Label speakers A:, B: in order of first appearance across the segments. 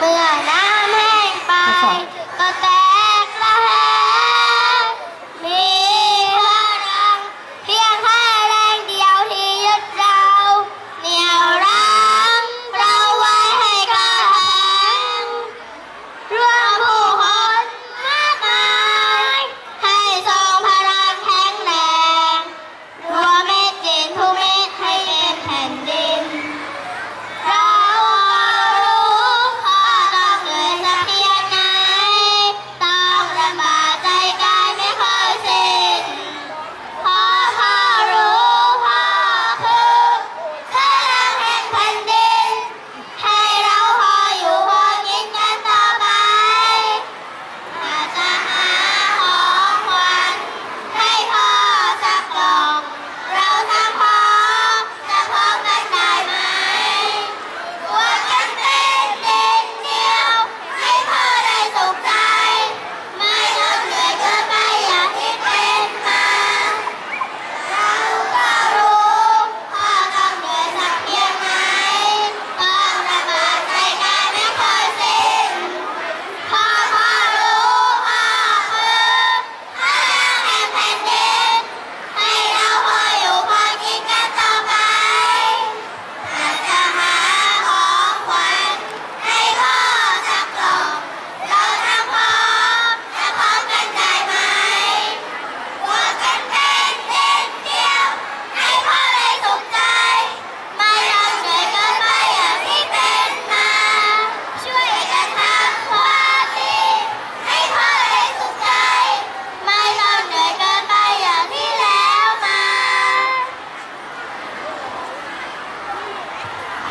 A: Bola.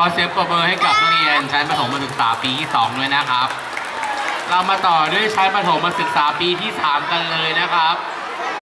A: ขอเสียงปรบมือให้กับนักเรียนชั้นประถมศึกษาปีที่ 2 ด้วยนะครับ เรามาต่อด้วยชั้นประถมศึกษาปีที่ 3 กันเลยนะครับ